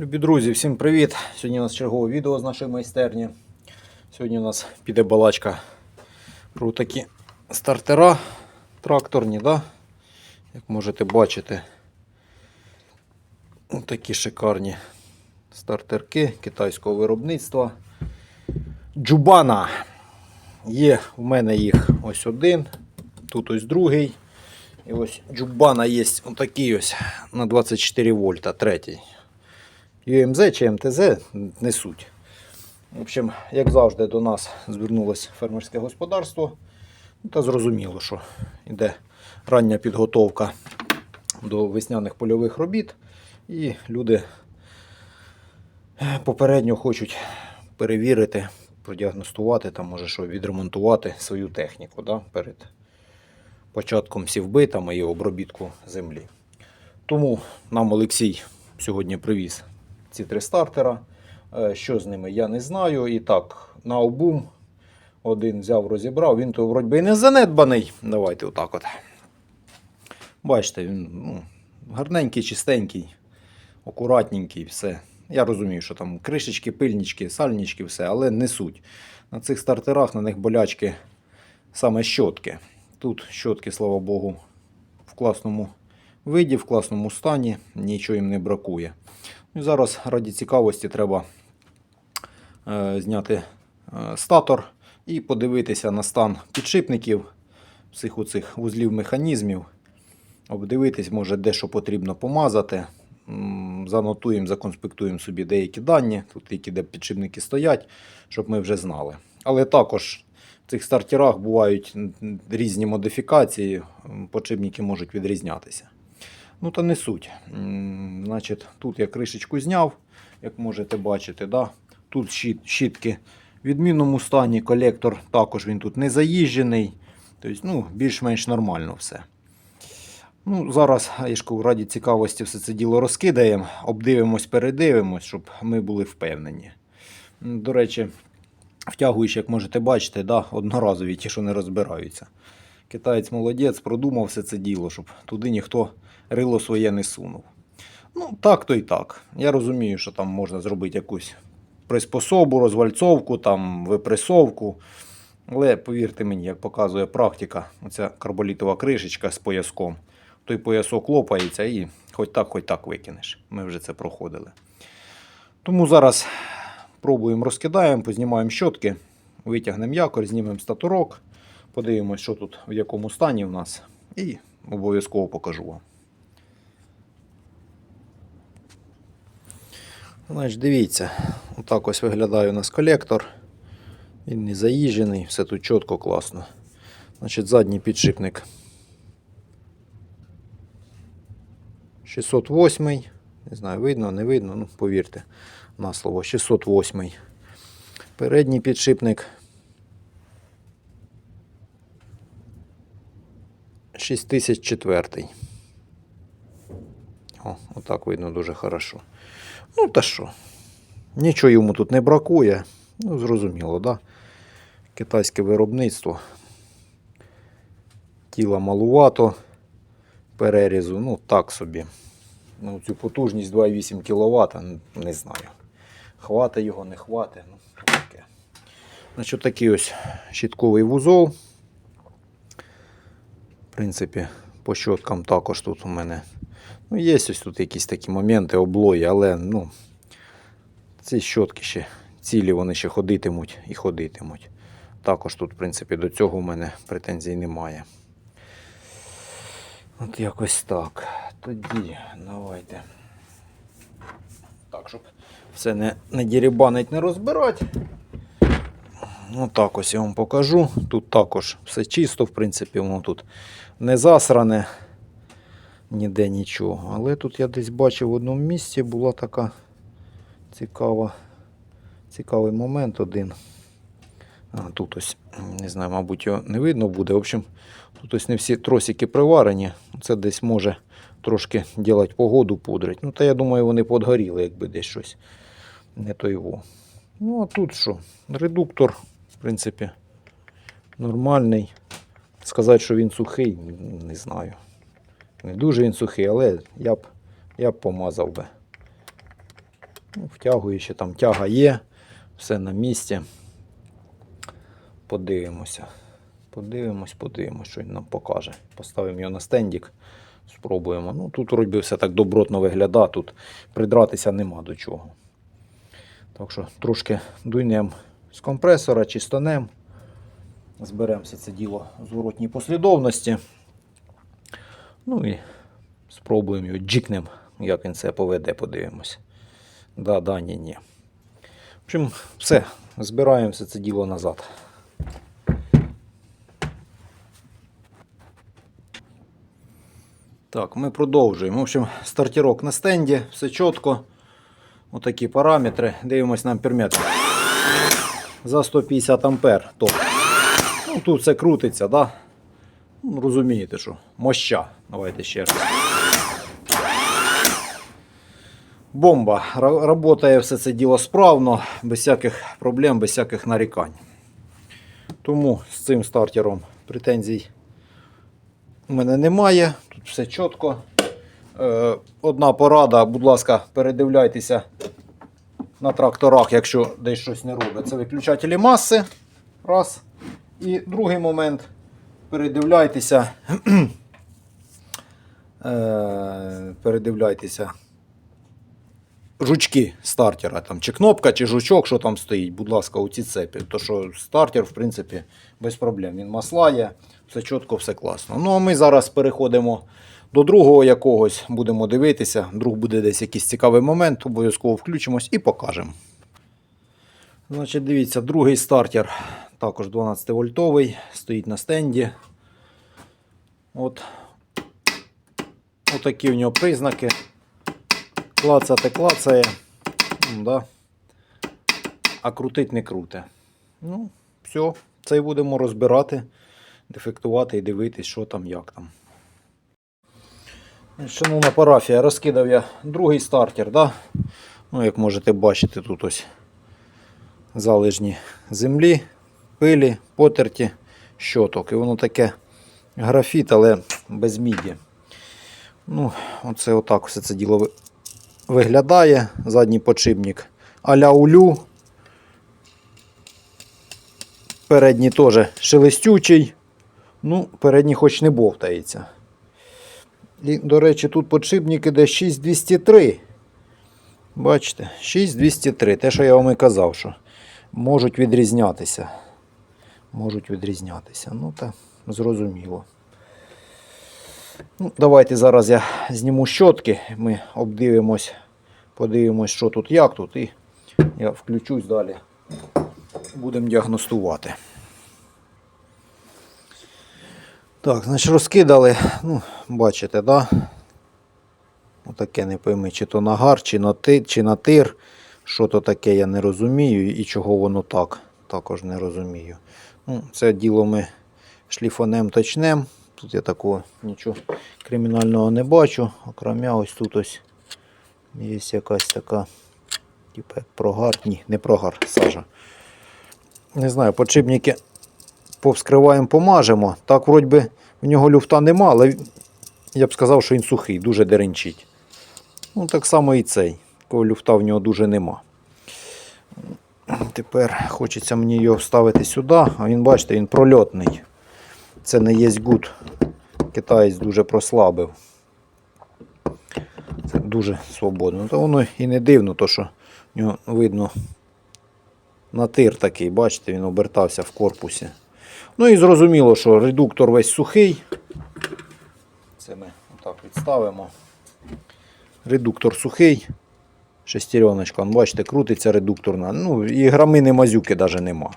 Любі друзі, всім привіт! Сьогодні у нас чергове відео з нашої майстерні. Сьогодні у нас піде балачка про такі стартера тракторні, да? як можете бачити. Ось такі шикарні стартерки китайського виробництва. Джубана. Є в мене їх ось один, тут ось другий. І ось Джубана є отакий ось на 24 вольта, третій. UMZ чи МТЗ не суть. В общем, як завжди, до нас звернулося фермерське господарство. Та зрозуміло, що йде рання підготовка до весняних польових робіт. І люди попередньо хочуть перевірити, продіагностувати, там, може, що відремонтувати свою техніку да, перед початком сівби там, і обробітку землі. Тому нам Олексій сьогодні привіз ці три стартера. Е, Що з ними, я не знаю. І так, на обум один взяв, розібрав. Він то вроді і не занедбаний. Давайте отак от. Бачите, він ну, гарненький, чистенький, акуратненький, все. Я розумію, що там кришечки, пильнички, сальнички, все, але не суть. На цих стартерах на них болячки саме щотки. Тут щотки, слава Богу, в класному виді, в класному стані, нічого їм не бракує. Ну, І зараз раді цікавості треба е, зняти е, статор і подивитися на стан підшипників, всіх оцих вузлів механізмів. Обдивитись, може, де що потрібно помазати. Занотуємо, законспектуємо собі деякі дані, тут які де підшипники стоять, щоб ми вже знали. Але також в цих стартерах бувають різні модифікації, подшипники можуть відрізнятися. Ну, та не суть. Значить, тут я кришечку зняв, як можете бачити. Да? Тут щітки в відмінному стані, колектор також він тут не заїжджений. Тобто, ну, більш-менш нормально все. Ну, зараз, кажу, раді цікавості все це діло розкидаємо, обдивимось, передивимось, щоб ми були впевнені. До речі, втягуючи, як можете бачити, да, одноразові ті, що не розбираються. Китаєць молодець, продумав все це діло, щоб туди ніхто рило своє не сунув. Ну, так то і так. Я розумію, що там можна зробити якусь приспособу, розвальцовку, там, випресовку. Але повірте мені, як показує практика, оця карболітова кришечка з пояском, той поясок лопається і хоч так, хоч так викинеш. Ми вже це проходили. Тому зараз пробуємо розкидаємо, познімаємо щотки, витягнемо якорь, знімемо статурок, подивимось, що тут в якому стані в нас, і обов'язково покажу вам. Значить, дивіться, отак ось виглядає у нас колектор. Він не заїжджений, все тут чітко, класно. Значить, задній підшипник 608. Не знаю, видно, не видно, ну повірте на слово. 608. Передній підшипник 6004. О, отак видно дуже хорошо. Ну та що? Нічого йому тут не бракує. Ну, зрозуміло, да? Китайське виробництво. Тіла малувато, перерізу, ну так собі. Ну, цю потужність 2,8 кВт, не знаю. Хватить його, не хватить. Ну, таке. Значить, такий ось щітковий вузол. В принципі, по щоткам також тут у мене. Ну, є ось тут якісь такі моменти облої, але ну, ці щотки ще цілі вони ще ходитимуть і ходитимуть. Також тут, в принципі, до цього в мене претензій немає. От якось так. Тоді давайте. Так, щоб все не, не дірібанить, не розбирати. Ну так ось я вам покажу. Тут також все чисто, в принципі, воно тут не засране, ніде нічого. Але тут я десь бачив в одному місці була така цікава, цікавий момент один. А, тут ось, не знаю, мабуть, його не видно буде. В общем, тут ось не всі тросики приварені. Це десь може трошки ділати погоду пудрить. Ну, та я думаю, вони подгоріли, якби десь щось не то його. Ну, а тут що? Редуктор, в принципі, нормальний. Сказати, що він сухий, не знаю. Не дуже він сухий, але я б, я б помазав би. Ну, ще там тяга є, все на місці. Подивимося. Подивимось, подивимось, що він нам покаже. Поставимо його на стендік, спробуємо. Ну, тут вроді все так добротно виглядає, тут придратися нема до чого. Так що трошки дуйнемо з компресора, чистонем. Зберемося це діло в зворотній послідовності. Ну і спробуємо його джикнем, як він це поведе, подивимось. Да, да, ні, ні. В общем, все, збираємо все це діло назад. Так, ми продовжуємо. В общем, стартірок на стенді, все чітко. Отакі параметри. Дивимось на амперметр. За 150 ампер. Ну, тут все крутиться, да? Ну, розумієте, що моща. Давайте ще раз. Бомба. Работає все це діло справно, без всяких проблем, без всяких нарікань. Тому з цим стартером претензій у мене немає. Тут все чітко. Е, одна порада, будь ласка, передивляйтеся на тракторах, якщо десь щось не робить. Це виключателі маси. Раз. І другий момент. Передивляйтеся. е, передивляйтеся жучки стартера, там, чи кнопка, чи жучок, що там стоїть, будь ласка, у ці цепі. То що стартер, в принципі, без проблем. Він маслає, все чітко, все класно. Ну а ми зараз переходимо до другого якогось, будемо дивитися. Друг буде десь якийсь цікавий момент, обов'язково включимось і покажемо. Значить, дивіться, другий стартер, також 12 вольтовий, стоїть на стенді. От. Отакі в нього признаки. Клацати клацає. М, Да. А крутить не круте. Ну, все, це і будемо розбирати, дефектувати і дивитись, що там, як там. Шановна парафія, розкидав я другий стартер, да? ну, як можете бачити, тут ось залежні землі, пилі, потерті, щоток. І воно таке графіт, але без міді. Ну, оце отак все це діло виглядає. Задній подшипник а-ля улю. Передній теж шелестючий. Ну, передній хоч не бовтається. І, до речі, тут подшипник іде 6203. Бачите, 6203. Те, що я вам і казав, що можуть відрізнятися. Можуть відрізнятися. Ну, та зрозуміло. Ну, давайте зараз я зніму щотки, ми обдивимось, подивимось, що тут, як тут, і я включусь далі. Будемо діагностувати. Так, значить розкидали, ну, бачите, да? Отаке не пойми, чи то нагар, чи на, ти, чи на тир. Що то таке, я не розумію і чого воно так, також не розумію. Ну, це діло ми шліфонем точнем. Тут я такого нічого кримінального не бачу. Окремя ось тут ось є якась така, типу як прогар. Ні, не прогар, сажа. Не знаю, подшипники повскриваємо, помажемо. Так, вроді би, в нього люфта нема, але я б сказав, що він сухий, дуже деренчить. Ну, так само і цей. Такого люфта в нього дуже нема. Тепер хочеться мені його вставити сюди, а він, бачите, він прольотний. Це не є гуд. Китаєць дуже прослабив. Це дуже свободно. То воно і не дивно, то що в нього видно натир такий, бачите, він обертався в корпусі. Ну і зрозуміло, що редуктор весь сухий. Це ми отак відставимо. Редуктор сухий. Шестереночка, бачите, крутиться редукторна. Ну, і грамини мазюки навіть нема.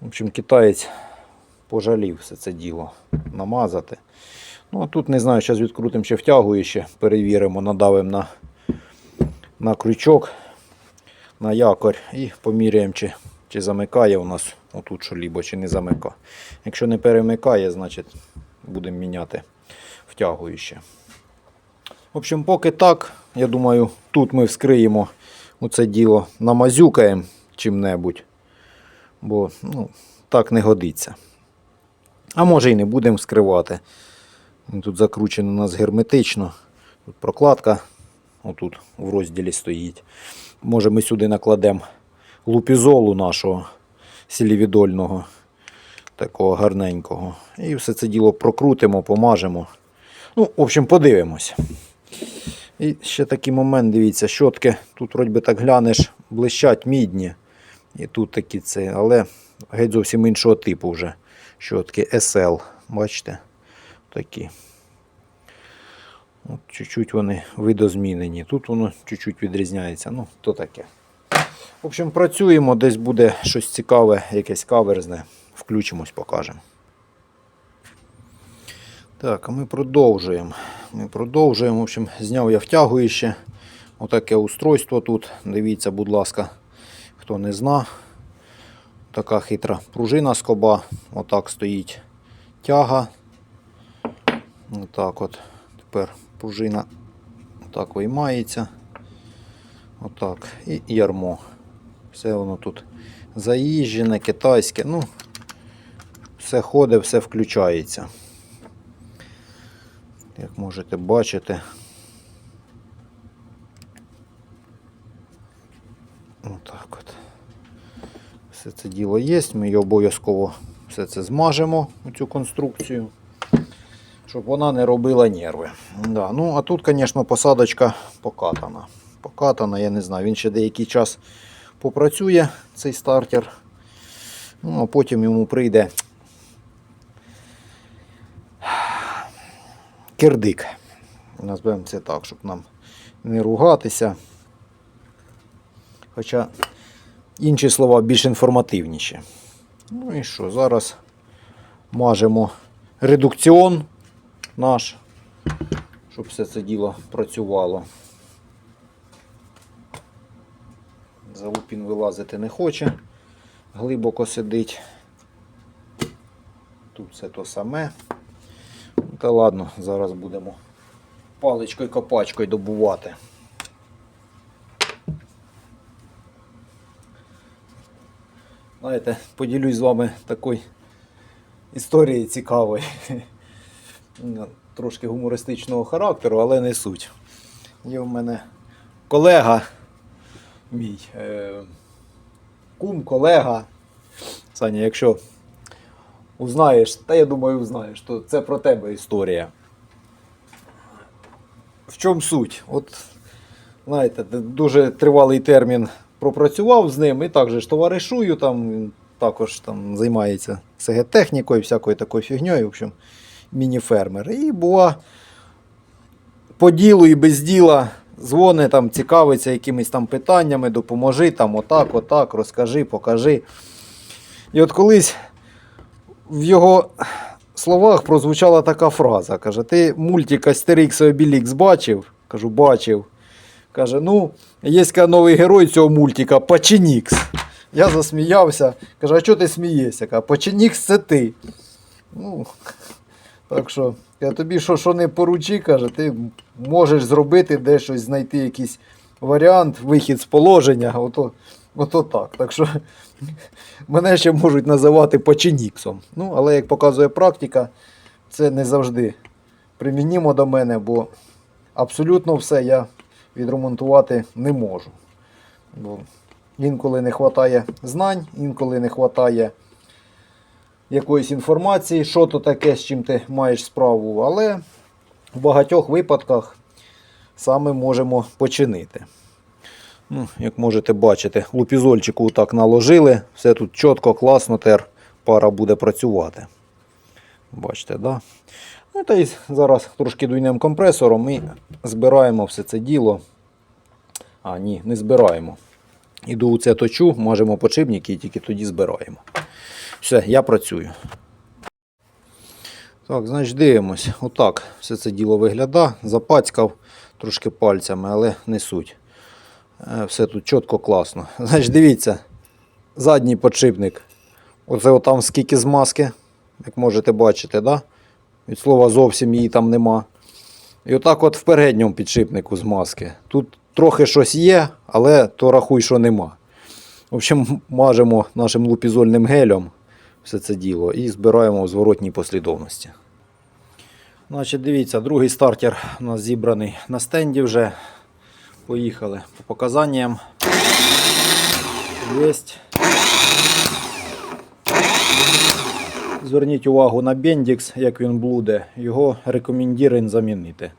В общем, китаєць пожалів все це діло намазати. Ну, а тут не знаю, зараз відкрутимо ще втягуюче, перевіримо, надавимо на, на крючок, на якорь і поміряємо, чи, чи замикає у нас отут що-лібо, чи не замикає. Якщо не перемикає, значить будемо міняти втягуюче. В общем, поки так, я думаю, тут ми вскриємо оце діло, намазюкаємо чим-небудь, бо ну, так не годиться. А може і не будемо скривати. Він Тут закручено у нас герметично. Тут прокладка отут в розділі стоїть. Може ми сюди накладемо лупізолу нашого сілівідольного, такого гарненького. І все це діло прокрутимо, помажемо. Ну, в общем, подивимось. І ще такий момент, дивіться, щотки. Тут вроді би так глянеш, блищать мідні. І тут такі це, але геть зовсім іншого типу вже. Щотки SL. Бачите? Такі. Чуть-чуть вони видозмінені. Тут воно чуть-чуть відрізняється. Ну, то таке. В общем, працюємо, десь буде щось цікаве, якесь каверзне. Включимось, покажемо. Так, а ми продовжуємо. Ми продовжуємо. В общем, зняв я втягуюче. Отаке устройство тут. Дивіться, будь ласка, хто не зна. Така хитра пружина скоба. Отак стоїть тяга. Отак от. Тепер пружина отак виймається. Отак. І ярмо. Все воно тут заїжджене, китайське. Ну, все ходить, все включається. Як можете бачити. Отак от. Все це діло є. Ми її обов'язково все це змажемо, цю конструкцію, щоб вона не робила нерви. Да. Ну, а тут, звісно, посадочка покатана. Покатана, я не знаю. Він ще деякий час попрацює, цей стартер. Ну, а потім йому прийде кирдик. Назвемо це так, щоб нам не ругатися. Хоча інші слова більш інформативніші. Ну і що, зараз мажемо редукціон наш, щоб все це діло працювало. Залупін вилазити не хоче, глибоко сидить. Тут все то саме. Та ладно, зараз будемо паличкою копачкою добувати. Знаєте, поділюсь з вами такою історією цікавою. Трошки гумористичного характеру, але не суть. Є в мене колега мій, е, кум, колега. Саня, якщо узнаєш, та я думаю, узнаєш, то це про тебе історія. В чому суть? От, знаєте, дуже тривалий термін пропрацював з ним і також ж товаришую, там, він також там займається СГ-технікою, всякою такою фігньою, в общем, міні-фермер. І була по ділу і без діла дзвони, там, цікавиться якимись там питаннями, допоможи, там, отак, отак, розкажи, покажи. І от колись в його словах прозвучала така фраза. Каже, ти мультик Астерікс і Обілікс бачив? Кажу, бачив. Каже, ну, є новий герой цього мультика Паченікс. Я засміявся. Каже, а чого ти смієшся? Каже, Паченікс це ти. Ну, так що, я тобі що, що не поручи, каже, ти можеш зробити де щось, знайти якийсь варіант, вихід з положення. Ото, ото так. Так що мене ще можуть називати Паченіксом. Ну, але як показує практика, це не завжди примінімо до мене, бо абсолютно все я відремонтувати не можу. Бо інколи не вистачає знань, інколи не вистачає якоїсь інформації, що то таке, з чим ти маєш справу, але в багатьох випадках саме можемо починити. Ну, Як можете бачити, лупізольчику так наложили, все тут чітко, класно, тепер пара буде працювати. Бачите, да? Ну, та й зараз трошки дуйнемо компресором і збираємо все це діло. А, ні, не збираємо. Іду у це точу, мажемо подшипники і тільки тоді збираємо. Все, я працюю. Так, значить, дивимось. Отак все це діло виглядає. Запацькав трошки пальцями, але не суть. Е, Все тут чітко класно. Значить, дивіться, задній подшипник. Оце отам скільки змазки, як можете бачити, да? від слова зовсім її там нема. І отак от в передньому підшипнику змазки. Тут трохи щось є, але то рахуй, що нема. В общем, мажемо нашим лупізольним гелем все це діло і збираємо в зворотній послідовності. Значить, дивіться, другий стартер у нас зібраний на стенді вже. Поїхали по показанням. Єсть. Зверніть увагу на бендікс, як він блуде. Його рекомендуємо замінити.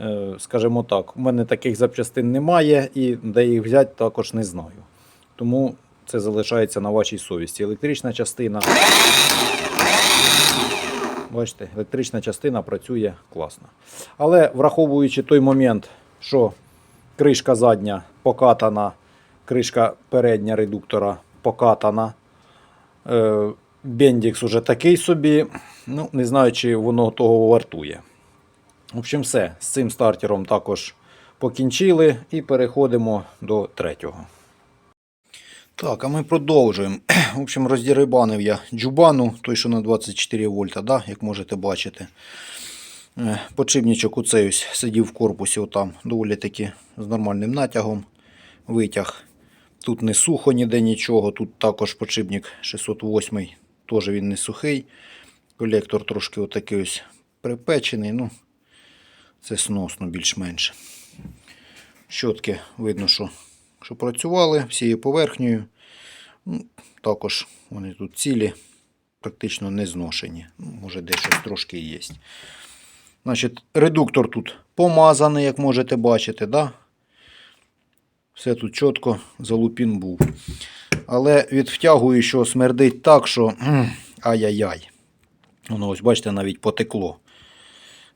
Е, Скажімо так, у мене таких запчастин немає і де їх взяти також не знаю. Тому це залишається на вашій совісті. Електрична частина. Бачите, електрична частина працює класно. Але враховуючи той момент, що кришка задня покатана, кришка передня редуктора покатана. Е, Бендікс уже такий собі. Ну, не знаю, чи воно того вартує. В общем, все. З цим стартером також покінчили і переходимо до третього. Так, а ми продовжуємо. В общем, роздірибанив я джубану, той, що на 24 вольта, да, як можете бачити. Е, Подшипничок оцей сидів в корпусі отам, доволі таки з нормальним натягом. Витяг. Тут не сухо ніде нічого. Тут також подшипник 608, теж він не сухий. Колектор трошки отакий ось припечений. Ну, це сносно більш-менш. Щотки видно, що, що працювали всією поверхнею. Ну, також вони тут цілі, практично не зношені. Ну, може, десь щось трошки є. Значить, редуктор тут помазаний, як можете бачити. Да? Все тут чітко, залупін був. Але від втягуючого смердить так, що ай-яй-яй. Воно ось, бачите, навіть потекло.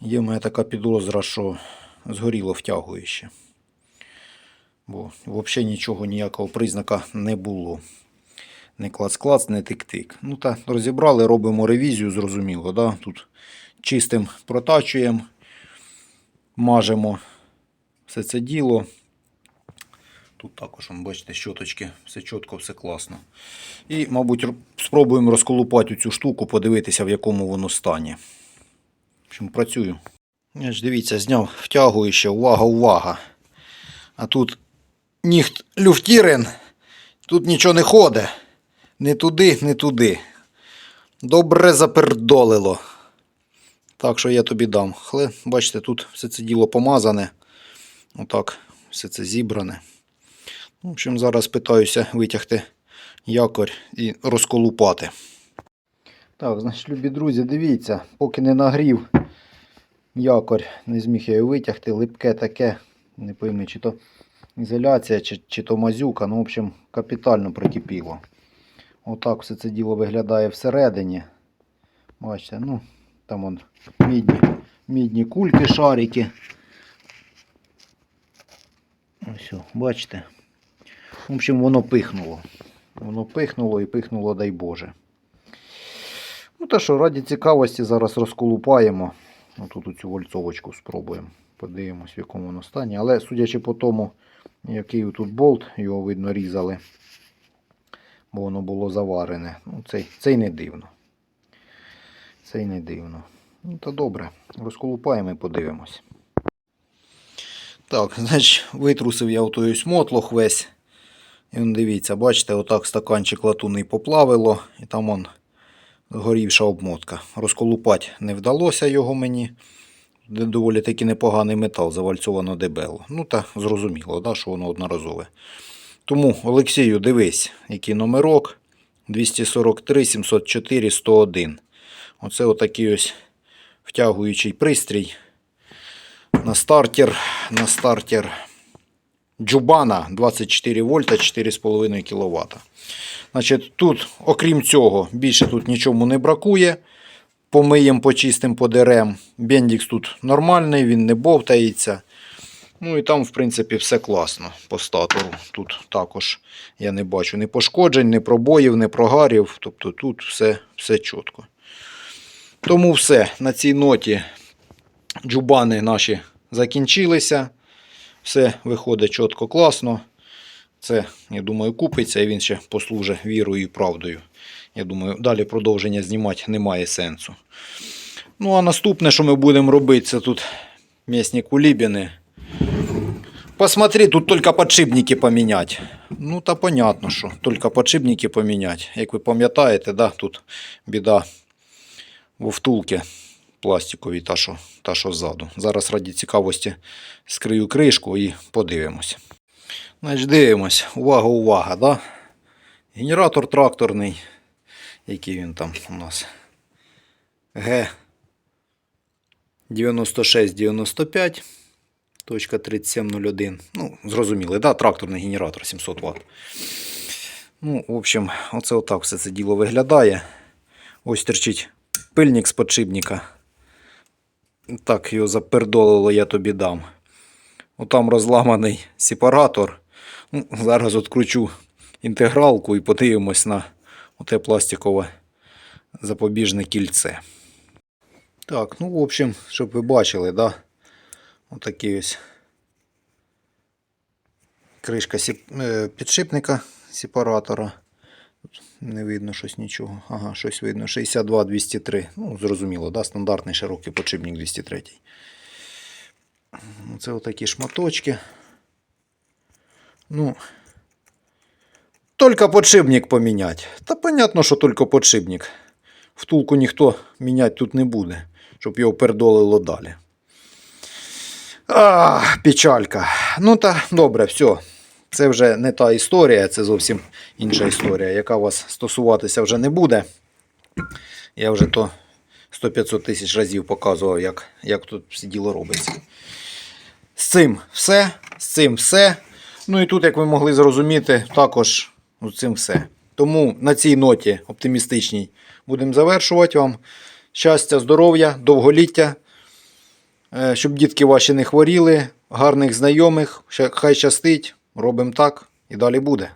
Є в мене така підозра, що згоріло втягуюче. Бо взагалі нічого, ніякого признака не було. Не клац-клац, не тик-тик. Ну та розібрали, робимо ревізію, зрозуміло. Да? Тут чистим протачуємо, мажемо все це діло. Тут також, бачите, щоточки, все чітко, все класно. І, мабуть, спробуємо розколупати цю штуку, подивитися, в якому воно стані. В общем, працюю. Ж дивіться, зняв втягуюче, увага, увага. А тут ніхт люфтірен, тут нічого не ходить. Не туди, не туди. Добре запердолило. Так що я тобі дам. Але, бачите, тут все це діло помазане. Отак, все це зібране. В общем, зараз питаюся витягти якорь і розколупати. Так, значить, любі друзі, дивіться, поки не нагрів якорь, не зміг я його витягти, липке таке, не пойми, чи то ізоляція, чи, чи то мазюка, ну, в общем, капітально прикипіло. Отак все це діло виглядає всередині. Бачите, ну, там вон мідні, мідні кульки, шарики. Ось, бачите. В общем, воно пихнуло. Воно пихнуло і пихнуло, дай Боже. Ну та що, раді цікавості зараз розколупаємо. Отут оцю вольцовочку спробуємо. Подивимось, в якому воно стані. Але судячи по тому, який тут болт, його видно різали, бо воно було заварене. Ну, цей, цей не дивно. Цей не дивно. Ну, то добре, розколупаємо і подивимось. Так, значить, витрусив я ось мотлох весь. І он, дивіться, бачите, отак стаканчик латунний поплавило, і там он горівша обмотка. Розколупати не вдалося його мені. Доволі таки непоганий метал, завальцовано дебело. Ну та зрозуміло, да, що воно одноразове. Тому, Олексію, дивись, який номерок 243 704 101. Оце отакий ось втягуючий пристрій. На стартер, на стартер Джубана 24 вольта 4,5 кВт. Значить, тут, окрім цього, більше тут нічому не бракує. Помиємо, почистимо, подерем. Бендікс тут нормальний, він не бовтається. Ну і там, в принципі, все класно по статору. Тут також я не бачу ні пошкоджень, ні пробоїв, ні прогарів. Тобто тут все, все чітко. Тому все. На цій ноті джубани наші закінчилися. Все виходить чітко класно. Це, я думаю, купиться і він ще послужить вірою і правдою. Я думаю, далі продовження знімати немає сенсу. Ну, а наступне, що ми будемо робити, це тут м'ясні кулібіни. Посмотри, тут тільки подшипники поміняти. Ну, та понятно, що тільки подшипники поміняти. Як ви пам'ятаєте, да, тут біда в втулки пластиковій, та що, та що ззаду. Зараз раді цікавості скрию кришку і подивимось. Значить, дивимось. Увага, увага, да? Генератор тракторний. Який він там у нас? Г 9695. Точка 3701. Ну, зрозуміли, да? Тракторний генератор 700 Вт. Ну, в общем, оце отак все це діло виглядає. Ось терчить пильник з подшипника. Так, його запердолило, я тобі дам. Отам розламаний сепаратор. Ну, зараз відкручу інтегралку і подивимось на оте пластикове запобіжне кільце. Так, ну, в общем, щоб ви бачили, да? Отакий ось кришка е, підшипника сепаратора. Не видно щось нічого. Ага, щось видно. 62 203. Ну, зрозуміло, да? стандартний широкий подшипник 203. Це отакі шматочки. Ну, тільки подшипник поміняти. Та понятно, що тільки подшипник. Втулку ніхто міняти тут не буде, щоб його пердолило далі. А, печалька. Ну та добре, все. Це вже не та історія, це зовсім інша історія, яка вас стосуватися вже не буде. Я вже то 100-500 тисяч разів показував, як, як тут все діло робиться. З цим все. З цим все. Ну і тут, як ви могли зрозуміти, також з цим все. Тому на цій ноті оптимістичній будемо завершувати вам. Щастя, здоров'я, довголіття. Е, Щоб дітки ваші не хворіли, гарних знайомих, хай щастить, робимо так і далі буде.